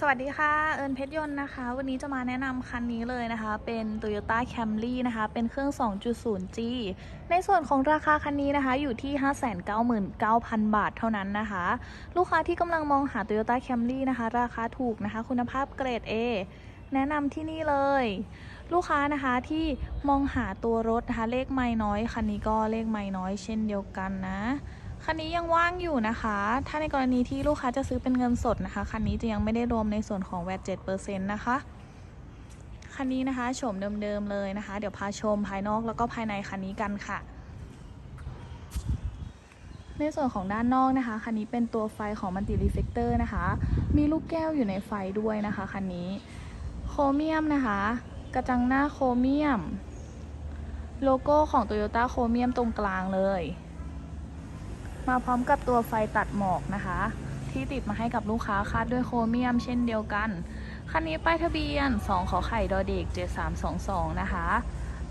สวัสดีค่ะ เอิญเพชรยนต์นะคะ วันนี้จะมาแนะนำคันนี้เลยนะคะ เป็น Toyota Camry นะคะ เป็นเครื่อง 2.0G ในส่วนของราคาคันนี้นะคะ อยู่ที่ 599,000 บาทเท่านั้นนะคะ ลูกค้าที่กำลังมองหา Toyota Camry นะคะ ราคาถูกนะคะ คุณภาพเกรด A แนะนำที่นี่เลย ลูกค้านะคะที่มองหาตัวรถนะคะ เลขไม่น้อย คันนี้ก็เลขไม่น้อยเช่นเดียวกันนะ คันนี้ยังว่างอยู่นะคะ ถ้าในกรณีที่ลูกค้าจะซื้อเป็นเงินสดนะคะ คันนี้จะยังไม่ได้รวมในส่วนของแวด7%นะคะ คันนี้นะคะโฉมเดิมๆเลยนะคะ เดี๋ยวพาชมภายนอกแล้วก็ภายในคันนี้กันค่ะ ในส่วนของด้านนอกนะคะ คันนี้เป็นตัวไฟของมันติรีเฟกเตอร์นะคะ มีลูกแก้วอยู่ในไฟด้วยนะคะ คันนี้โครเมียมนะคะ กระจังหน้าโครเมียม โลโก้ของ Toyota โครเมียมตรงกลางเลย มาพร้อมกับตัวไฟตัดหมอกนะคะ ที่ติดมาให้กับลูกค้าคาดด้วยโครเมียมเช่นเดียวกัน คันนี้ป้ายทะเบียน 2 ขอไข่ดอเด็ก 7322 นะคะ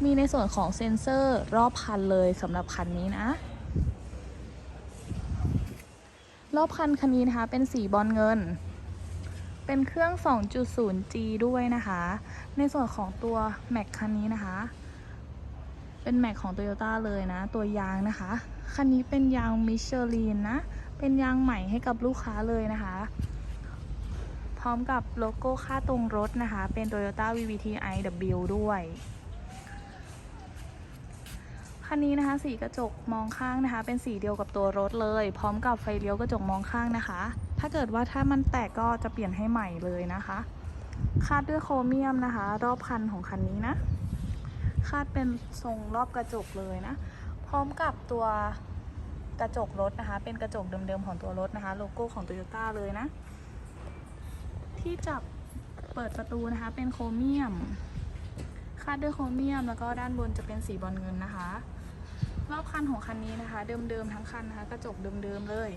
มีในส่วนของเซ็นเซอร์รอบคันเลยสำหรับคันนี้นะ รอบคันคันนี้นะคะเป็นสีบอลเงินเป็นเครื่อง 2.0G ด้วยนะคะ ในส่วนของตัวแม็กคันนี้นะคะ เป็นแม็กของ Toyota เลยนะ ตัวยางนะคะ คันนี้เป็นยางมิชลินนะ เป็นยางใหม่ให้กับลูกค้าเลยนะคะ พร้อมกับโลโก้ค่าตรงรถนะคะ เป็น Toyota VVT-iW ด้วย คันนี้นะคะสีกระจกมองข้างนะคะ เป็นสีเดียวกับตัวรถเลย พร้อมกับไฟเลี้ยวกระจกมองข้างนะคะ ถ้าเกิดว่าถ้ามันแตกก็จะเปลี่ยนให้ใหม่เลยนะคะ คาดด้วยโครเมียมนะคะ รอบคันของคันนี้นะ คาดเป็นทรงรอบกระจกเลยนะ พร้อมกับตัวกระจกรถนะคะ เป็นกระจกเดิมๆของตัวรถนะคะ โลโก้ของ Toyota เลยนะ ที่จับเปิดประตูนะคะ เป็นโครเมียม คาดด้วยโครเมียม แล้วก็ด้านบนจะเป็นสีบอลเงินนะคะ รอบคันของคันนี้นะคะ เดิมๆทั้งคันนะคะ กระจกเดิมๆเลย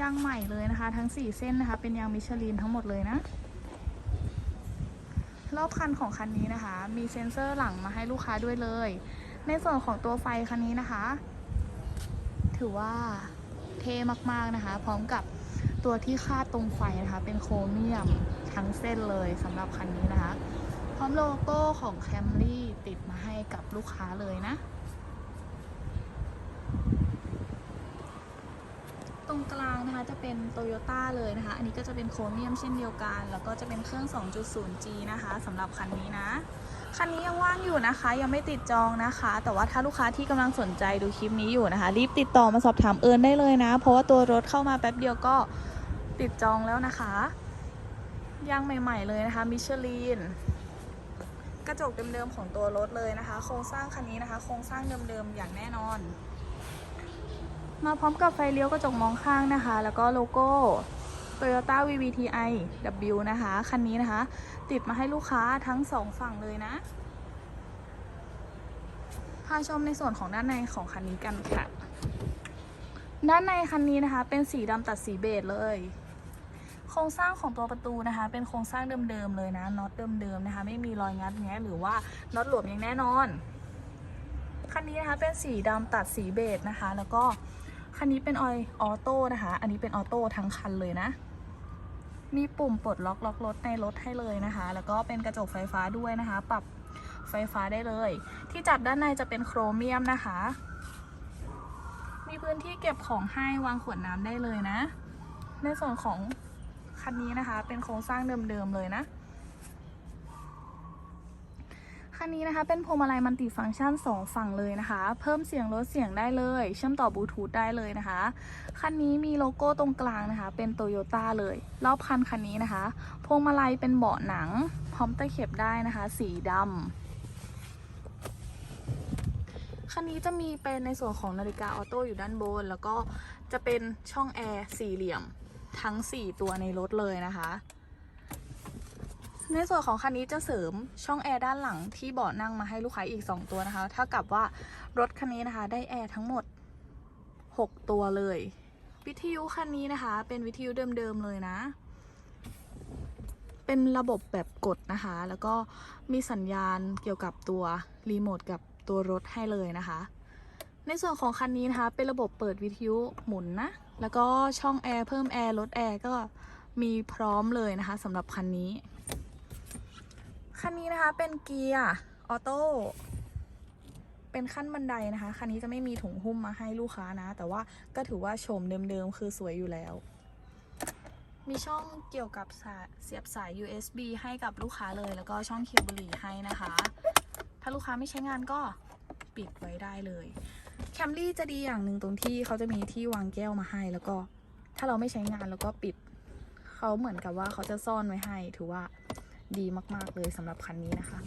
ยางใหม่เลยนะคะ ทั้ง 4 เส้นนะคะ เป็นยางมิชลินทั้งหมดเลยนะ รอบคันของคันนี้นะคะ มีเซ็นเซอร์หลังมาให้ลูกค้าด้วยเลย ในส่วนของตัวไฟคันนี้นะคะ ถือว่าเท่มากๆนะคะ พร้อมกับตัวที่คาดตรงไฟนะคะ เป็นโครเมียมทั้งเส้นเลยสำหรับคันนี้นะคะ พร้อมโลโก้ของแคมรี่ติดมาให้กับลูกค้าเลยนะ รงกลางนะคะจะเป็นโตโยต้าเลยนะคะ อันนี้ก็จะเป็นโครเมียมเช่นเดียวกัน แล้วก็จะเป็นเครื่อง 2.0G นะคะสำหรับคันนี้นะคันนี้ยังว่างอยู่นะคะ ยังไม่ติดจองนะคะ แต่ว่าถ้าลูกค้าที่กำลังสนใจดูคลิปนี้อยู่นะคะ รีบติดต่อมาสอบถามเอิญได้เลยนะ เพราะว่าตัวรถเข้ามาแป๊บเดียวก็ติดจองแล้วนะคะยางใหม่ ๆเลยนะคะมิชลินกระจกเดิมๆของตัวรถเลยนะคะ โครงสร้างคันนี้นะคะ โครงสร้างเดิมๆอย่างแน่นอน มาพร้อมกับไฟเลี้ยวกระจกมองข้างนะคะ แล้วก็โลโก้ Toyota VVTi W นะคะ คันนี้นะคะ ติดมาให้ลูกค้าทั้งสองฝั่งเลยนะ พาชมในส่วนของด้านในของคันนี้กันค่ะ ด้านในคันนี้นะคะ เป็นสีดำตัดสีเบจเลย โครงสร้างของตัวประตูนะคะ เป็นโครงสร้างเดิมๆเลยนะน็อตเดิมๆนะคะ ไม่มีรอยงัดแงะหรือว่าน็อตหลวมอย่างแน่นอน คันนี้นะคะเป็นสีดำตัดสีเบจนะคะ แล้วก็ คันนี้เป็นออยออโต้นะคะ อันนี้เป็นออโต้ทั้งคันเลยนะ มีปุ่มปลดล็อกล็อกรถในรถให้เลยนะคะ แล้วก็เป็นกระจกไฟฟ้าด้วยนะคะ ปรับไฟฟ้าได้เลย ที่จับด้านในจะเป็นโครเมียมนะคะ มีพื้นที่เก็บของให้วางขวดน้ำได้เลยนะ ในส่วนของคันนี้นะคะ เป็นโครงสร้างเดิมๆเลยนะ คันนี้นะคะ เป็นพวงมาลัยมัลติฟังก์ชัน 2 ฝั่งเลยนะคะ เพิ่มเสียงลดเสียงได้เลย เชื่อมต่อบลูทูธได้เลยนะคะ คันนี้มีโลโก้ตรงกลางนะคะ เป็นโตโยต้าเลย รอบคันคันนี้นะคะ พวงมาลัยเป็นเบาะหนัง พร้อมตะเข็บได้นะคะ สีดำคันนี้จะมีเป็นในส่วนของนาฬิกาออโต้อยู่ด้านบน แล้วก็จะเป็นช่องแอร์สี่เหลี่ยมทั้ง 4 ตัวในรถเลยนะคะ ในส่วนของคันนี้จะเสริมช่องแอร์ด้านหลังที่เบาะนั่งมาให้ลูกค้าอีก 2 ตัวนะคะ เท่ากับว่ารถคันนี้นะคะ ได้แอร์ทั้งหมด 6 ตัวเลย วิทยุคันนี้นะคะ เป็นวิทยุเดิมๆเลยนะ เป็นระบบแบบกดนะคะ แล้วก็มีสัญญาณเกี่ยวกับตัวรีโมทกับตัวรถให้เลยนะคะ ในส่วนของคันนี้นะคะ เป็นระบบเปิดวิทยุหมุนนะ แล้วก็ช่องแอร์เพิ่มแอร์ลดแอร์ก็มีพร้อมเลยนะคะสำหรับคันนี้ คันนี้นะคะเป็นเกียร์ออโต้เป็นขั้นบันไดนะคะ คันนี้จะไม่มีถุงหุ้มมาให้ลูกค้านะ แต่ว่าก็ถือว่าโฉมเดิมๆ คือสวยอยู่แล้ว มีช่องเกี่ยวกับสเสียบสาย USB ให้กับลูกค้าเลย แล้วก็ช่องเคเบิลลีให้นะคะ ถ้าลูกค้าไม่ใช้งานก็ปิดไว้ได้เลย แคมรี่จะดีอย่างหนึ่งตรงที่เขาจะมีที่วางแก้วมาให้ แล้วก็ถ้าเราไม่ใช้งานแล้วก็ปิด เขาเหมือนกับว่าเขาจะซ่อนไว้ให้ ถือว่า ดีมาก ๆ เลยสำหรับคันนี้นะคะ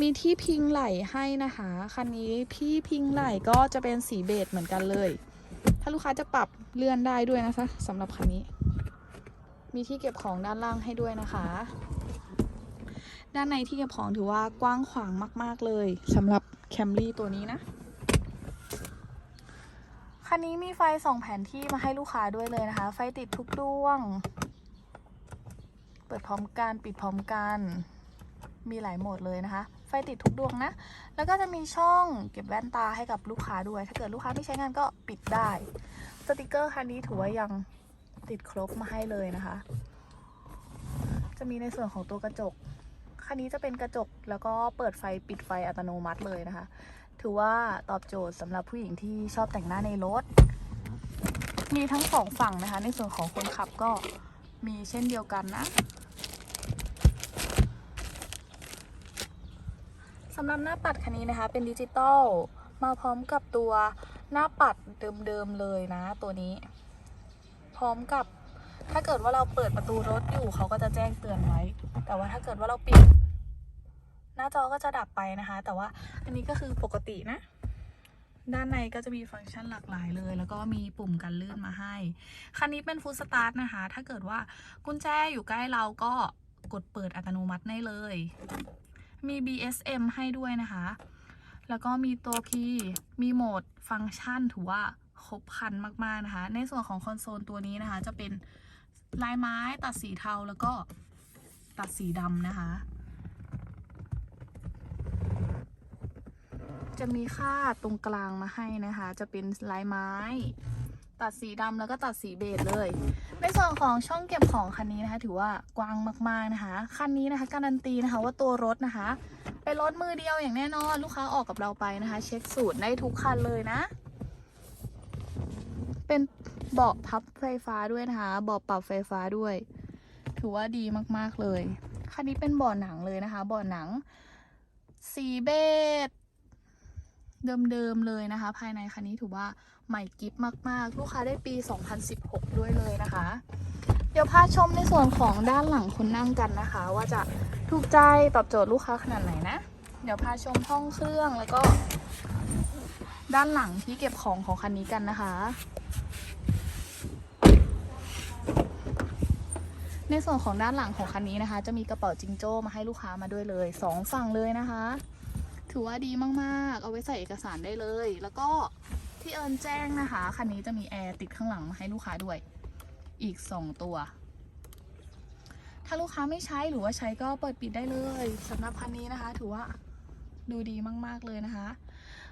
มีที่พิงไหล่ให้นะคะ คันนี้ที่พิงไหล่ก็จะเป็นสีเบจเหมือนกันเลย ถ้าลูกค้าจะปรับเลื่อนได้ด้วยนะคะสำหรับคันนี้ มีที่เก็บของด้านล่างให้ด้วยนะคะ ด้านในที่เก็บของถือว่ากว้างขวางมาก ๆ เลยสำหรับแคมรี่ตัวนี้นะคันนี้มีไฟสองแผนที่มาให้ลูกค้าด้วยเลยนะคะ ไฟติดทุกดวง เปิดพร้อมกันปิดพร้อมกัน มีหลายโหมดเลยนะคะ ไฟติดทุกดวงนะ แล้วก็จะมีช่องเก็บแว่นตาให้กับลูกค้าด้วย ถ้าเกิดลูกค้าไม่ใช้งานก็ปิดได้ สติกเกอร์คันนี้ถือว่ายังติดครบมาให้เลยนะคะ จะมีในส่วนของตัวกระจก คันนี้จะเป็นกระจกแล้วก็เปิดไฟปิดไฟอัตโนมัติเลยนะคะ ถือว่าตอบโจทย์สำหรับผู้หญิงที่ชอบแต่งหน้าในรถ มีทั้งสองฝั่งนะคะ ในส่วนของคนขับก็ มีเช่นเดียวกันนะสำหรับหน้าปัดคันนี้นะคะ เป็นดิจิตอลมาพร้อมกับตัวหน้าปัดเดิมๆเลยนะ ตัวนี้ พร้อมกับถ้าเกิดว่าเราเปิดประตูรถอยู่เขาก็จะแจ้งเตือนไว้ แต่ว่าถ้าเกิดว่าเราปิด หน้าจอก็จะดับไปนะคะ แต่ว่าอันนี้ก็คือปกตินะ ด้านในก็จะมีฟังก์ชันหลากหลายเลย แล้วก็มีปุ่มกันลื่นมาให้ คันนี้เป็นฟู l สตาร์ทนะคะ ถ้าเกิดว่ากุญแจอยู่ใกล้เราก็กดเปิดอัตโนมัติได้เลย มี BSM ให้ด้วยนะคะ แล้วก็มีตัว P มีโหมดฟังก์ชันถือว่าครบครันมากๆนะคะ ในส่วนของคอนโซลตัวนี้นะคะ จะเป็นลายไม้ตัดสีเทาแล้วก็ตัดสีดำนะคะ จะมีค่าตรงกลางมาให้นะคะ จะเป็นลายไม้ ตัดสีดำแล้วก็ตัดสีเบจเลย ในส่วนของช่องเก็บของคันนี้นะคะ ถือว่ากว้างมากๆนะคะ คันนี้นะคะการันตีนะคะว่าตัวรถนะคะ เป็นรถมือเดียวอย่างแน่นอนลูกค้าออกกับเราไปนะคะ เช็คสูตรได้ทุกคันเลยนะ เป็นเบาะพับไฟฟ้าด้วยนะคะเบาะปรับไฟฟ้าด้วย ถือว่าดีมากๆเลยคันนี้เป็นเบาะหนังเลยนะคะเบาะหนัง สีเบจ เดิมๆเลยนะคะ ภายในคันนี้ถือว่าใหม่กิฟมากๆ ลูกค้าได้ปี 2016 ด้วยเลยนะคะ เดี๋ยวพาชมในส่วนของด้านหลังคนนั่งกันนะคะ ว่าจะถูกใจตอบโจทย์ลูกค้าขนาดไหนนะ เดี๋ยวพาชมห้องเครื่องแล้วก็ ด้านหลังที่เก็บของของคันนี้กันนะคะในส่วนของด้านหลังของคันนี้นะคะ จะมีกระเป๋าจิงโจ้มาให้ลูกค้ามาด้วยเลยสองฝั่งเลยนะคะ ถือว่าดีมากๆ เอาไว้ใส่เอกสารได้เลย แล้วก็ที่เอิญแจ้งนะคะ คันนี้จะมีแอร์ติดข้างหลังมาให้ลูกค้าด้วย อีก 2 ตัว ถ้าลูกค้าไม่ใช้หรือว่าใช้ก็เปิดปิดได้เลยสำหรับคันนี้นะคะ ถือว่าดูดีมากๆเลยนะคะ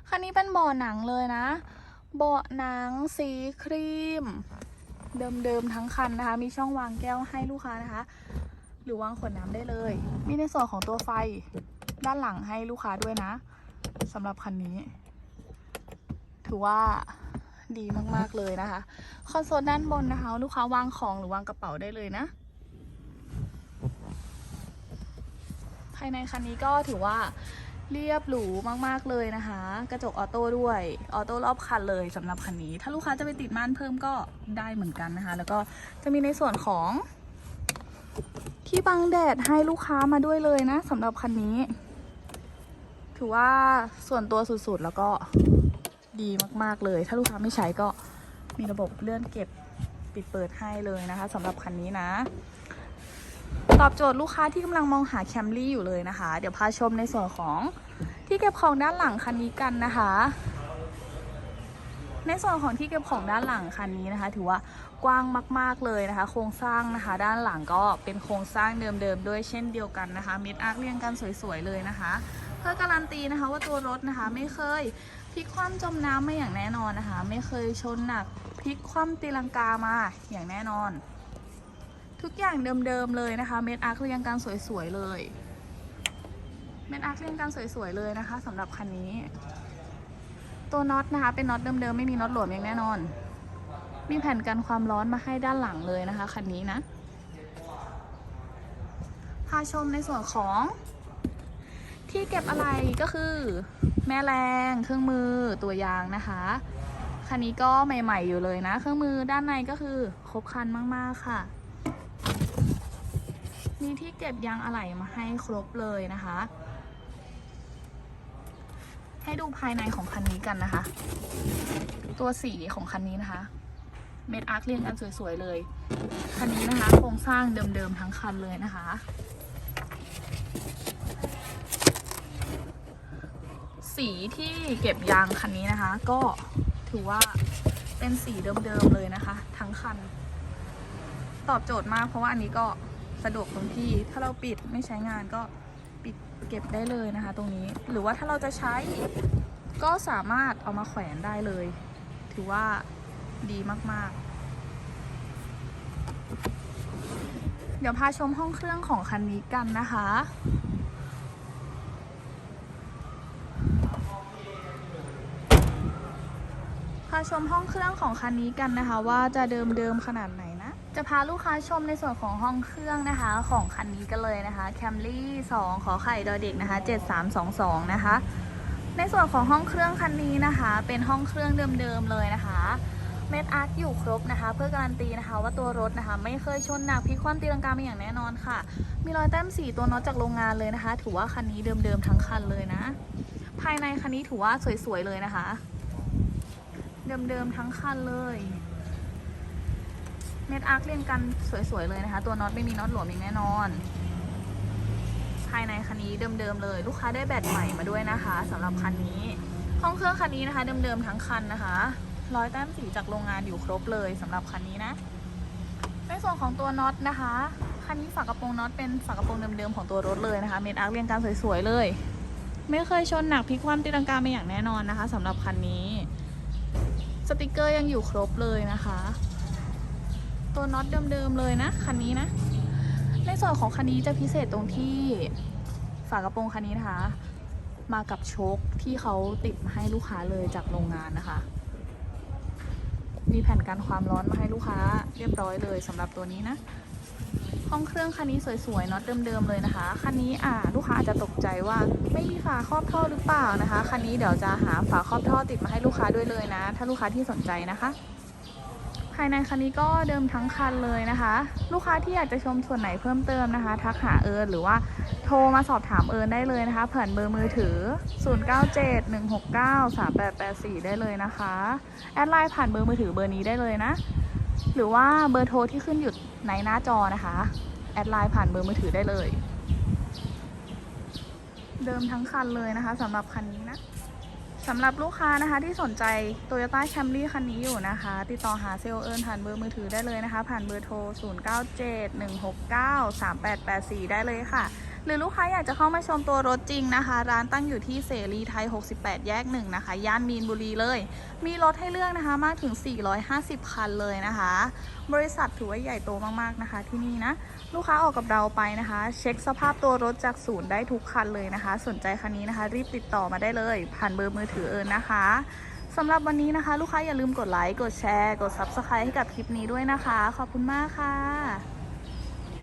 คันนี้เป็นเบาะหนังเลยนะ เบาะหนังสีครีม เดิมๆทั้งคันนะคะ มีช่องวางแก้วให้ลูกค้านะคะ หรือวางขวดน้ำได้เลย มีในส่วนของตัวไฟ ด้านหลังให้ลูกค้าด้วยนะสำหรับคันนี้ ถือว่าดีมากๆเลยนะคะ คอนโซลด้านบนนะคะ ลูกค้าวางของหรือวางกระเป๋าได้เลยนะ ภายในคันนี้ก็ถือว่าเรียบหรูมากๆเลยนะคะ กระจกออโต้ด้วยออโต้รอบคันเลยสำหรับคันนี้ ถ้าลูกค้าจะไปติดม่านเพิ่มก็ได้เหมือนกันนะคะ แล้วก็จะมีในส่วนของที่บังแดดให้ลูกค้ามาด้วยเลยนะสำหรับคันนี้ ถือว่าส่วนตัวสุดๆ แล้วก็ดีมากๆเลย ถ้าลูกค้าไม่ใช้ก็มีระบบเลื่อนเก็บปิดเปิดให้เลยนะคะสำหรับคันนี้นะ ตอบโจทย์ลูกค้าที่กำลังมองหาแคมรี่อยู่เลยนะคะ เดี๋ยวพาชมในส่วนของที่เก็บของด้านหลังคันนี้กันนะคะ ในส่วนของที่เก็บของด้านหลังคันนี้นะคะ ถือว่ากว้างมาก ๆเลยนะคะ โครงสร้างนะคะ ด้านหลังก็เป็นโครงสร้างเดิมๆด้วยเช่นเดียวกันนะคะมิดอาร์คเรียงกันสวยๆเลยนะคะ พื่อการันตีนะคะว่าตัวรถนะคะไม่เคยพลิกคว่ำจมน้ำมาอย่างแน่นอนนะคะ ไม่เคยชนหนักพลิกคว่ำตีลังกามาอย่างแน่นอน ทุกอย่างเดิมๆเลยนะคะเม็ดอาร์คเรียงกันสวยๆเลยเม็ดอาร์คเรียงกันสวยๆเลยนะคะสำหรับคันนี้ ตัวน็อตนะคะเป็นน็อตเดิมๆไม่มีน็อตหลวมอย่างแน่นอน มีแผ่นกันความร้อนมาให้ด้านหลังเลยนะคะคันนี้นะพาชมในส่วนของ ที่เก็บอะไรก็คือ แม่แรงเครื่องมือตัวยางนะคะคันนี้ก็ใหม่ ๆอยู่เลยนะ เครื่องมือด้านในก็คือครบครันมากๆค่ะ มีที่เก็บยางอะไหล่มาให้ครบเลยนะคะ ให้ดูภายในของคันนี้กันนะคะ ตัวสีของคันนี้นะคะ เม็ดอาร์คเรียงกันสวยๆเลย คันนี้นะคะ โครงสร้างเดิมๆทั้งคันเลยนะคะ สีที่เก็บยางคันนี้นะคะ ก็ถือว่าเป็นสีเดิมๆเลยนะคะ ทั้งคัน ตอบโจทย์มากเพราะว่าอันนี้ก็สะดวกตรงที่ถ้าเราปิดไม่ใช้งานก็ปิดเก็บได้เลยนะคะ ตรงนี้หรือว่าถ้าเราจะใช้ก็สามารถเอามาแขวนได้เลย ถือว่าดีมากๆ เดี๋ยวพาชมห้องเครื่องของคันนี้กันนะคะาชมห้องเครื่องของคันนี้กันนะคะ ว่าจะเดิมๆขนาดไหนนะ จะพาลูกค้าชมในส่วนของห้องเครื่องนะคะ ของคันนี้กันเลยนะคะ Camry 2 ขอไข่ดอเด็กนะคะ 7322 นะคะ ในส่วนของห้องเครื่องคันนี้นะคะ เป็นห้องเครื่องเดิมๆเลยนะคะเม็ดอาร์ตอยู่ครบนะคะ เพื่อการันตีนะคะว่าตัวรถนะคะ ไม่เคยชนหนักพิคว่ำตีลังกามาอย่างแน่นอนค่ะ มีรอยแต้มสีตัวน็อตจากโรงงานเลยนะคะ ถือว่าคันนี้เดิมๆทั้งคันเลยนะ ภายในคันนี้ถือว่าสวยๆเลยนะคะ เดิมๆทั้งคันเลยเม็ดอาร์คเรียงกันสวยๆเลยนะคะ ตัวน็อตไม่มีน็อตหลวมอีกแน่นอน ภายในคันนี้เดิมๆเลย ลูกค้าได้แบตใหม่มาด้วยนะคะสำหรับคันนี้ ห้องเครื่องคันนี้นะคะ เดิมๆทั้งคันนะคะร้อยแต้มสีจากโรงงานอยู่ครบเลยสำหรับคันนี้นะ ในส่วนของตัวน็อตนะคะคันนี้ฝากระโปรงน็อตเป็นฝากระโปรงเดิมๆของตัวรถเลยนะคะเม็ดอาร์คเรียงกันสวยๆเลย ไม่เคยชนหนักพลิกคว่ำตีลังกามาอย่างแน่นอนนะคะสำหรับคันนี้ สติกเกอร์ยังอยู่ครบเลยนะคะ ตัวน็อตเดิมๆเลยนะคันนี้นะ ในส่วนของคันนี้จะพิเศษตรงที่ฝากระโปรงคันนี้นะคะ มากับโชคที่เขาติดมาให้ลูกค้าเลยจากโรงงานนะคะ มีแผ่นกันความร้อนมาให้ลูกค้าเรียบร้อยเลยสำหรับตัวนี้นะ ห้องเครื่องคันนี้สวยๆน็อตเดิมๆเลยนะคะ คันนี้อ่าลูกค้าอาจจะตกใจว่าไม่มีฝาครอบท่อหรือเปล่านะคะ คันนี้เดี๋ยวจะหาฝาครอบท่อติดมาให้ลูกค้าด้วยเลยนะ ถ้าลูกค้าที่สนใจนะคะ ภายในคันนี้ก็เดิมทั้งคันเลยนะคะ ลูกค้าที่อยากจะชมส่วนไหนเพิ่มเติมนะคะ ทักหาเอิญหรือว่าโทรมาสอบถามเอิญได้เลยนะคะผ่านเบอร์มือถือ 0971693884 ได้เลยนะคะ แอดไลน์ผ่านเบอร์มือถือเบอร์นี้ได้เลยนะ หรือว่าเบอร์โทรที่ขึ้นอยู่ในหน้าจอนะคะ แอดไลน์ผ่านเบอร์มือถือได้เลย เดิมทั้งคันเลยนะคะสำหรับคันนี้นะสำหรับลูกค้านะคะที่สนใจ Toyota Camry คันนี้อยู่นะคะ ติดต่อหาเซลล์เอิญผ่านเบอร์มือถือได้เลยนะคะ ผ่านเบอร์โทร 0971693884 ได้เลยค่ะ หรือลูกค้าอยากจะเข้ามาชมตัวรถจริงนะคะ ร้านตั้งอยู่ที่เสรีไทย 68 แยกหนึ่งนะคะ ย่านมีนบุรีเลย มีรถให้เลือกนะคะมากถึง 450 คันเลยนะคะ บริษัทถือว่าใหญ่โตมากๆนะคะ ที่นี่นะ ลูกค้าออกกับเราไปนะคะ เช็คสภาพตัวรถจากศูนย์ได้ทุกคันเลยนะคะ สนใจคันนี้นะคะ รีบติดต่อมาได้เลย ผ่านเบอร์มือถือเอิญนะคะสำหรับวันนี้นะคะ ลูกค้าอย่าลืมกดไลค์ กดแชร์ กด Subscribe ให้กับคลิปนี้ด้วยนะคะ ขอบคุณมากค่ะ